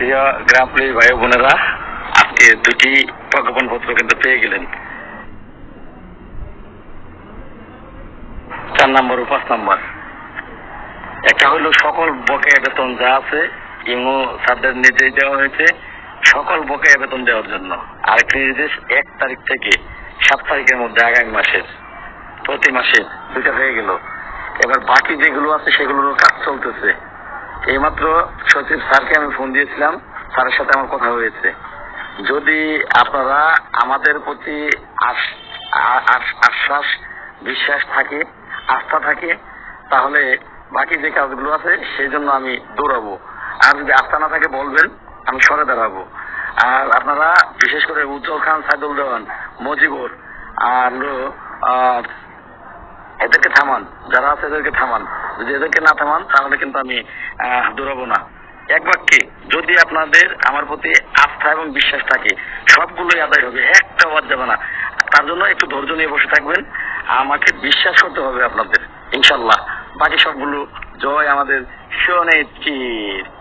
প্রিয় গ্রামপুরি ভাই বোনেরা, আজকে দুটি প্রজ্ঞাপনপত্র কিন্তু পেয়ে গেলেন। চার নম্বর ও পাঁচ নম্বর। একটা হলো সকল বকেয়া বেতন যা আছে, ইমো স্যারদের নির্দেশ দেওয়া হয়েছে, সকল বকেয়া বেতন দেওয়ার জন্য। আরেকটি নির্দেশ, এক তারিখ থেকে সাত তারিখের মধ্যে আগামী মাসের, প্রতি মাসে দুইটা হয়ে গেল। এবার বাকি যেগুলো আছে সেগুলোর কাজ চলতেছে। এইমাত্র সচিব স্যারকে আমি ফোন দিয়েছিলাম, স্যারের সাথে আমার কথা হয়েছে। যদি আপনারা আমাদের প্রতি আশ্বাস, বিশ্বাস থাকে, আস্থা থাকে, তাহলে বাকি যে কাজগুলো আছে, সেই জন্য আমি দৌড়াবো। আর যদি আস্থা না থাকে, বলবেন, আমি সরে দাঁড়াবো। আর আপনারা, বিশেষ করে উজ্জ্বল খান, সাইদুল দেওয়ান, মজিবুর, আর এদেরকে থামান, যারা আছে এদেরকে থামান। যদি এদেরকে না থামান, তাহলে কিন্তু আমি দৌড়াবো না। এক বাক্যে, যদি আপনাদের আমার প্রতি আস্থা এবং বিশ্বাস থাকে, সবগুলোই আদায় হবে, একটা বাদ যাবে না। তার জন্য একটু ধৈর্য নিয়ে বসে থাকবেন। আমাকে বিশ্বাস করতে হবে আপনাদের, ইনশাল্লাহ। বাকি সবগুলো জয় আমাদের সুনেত্রীর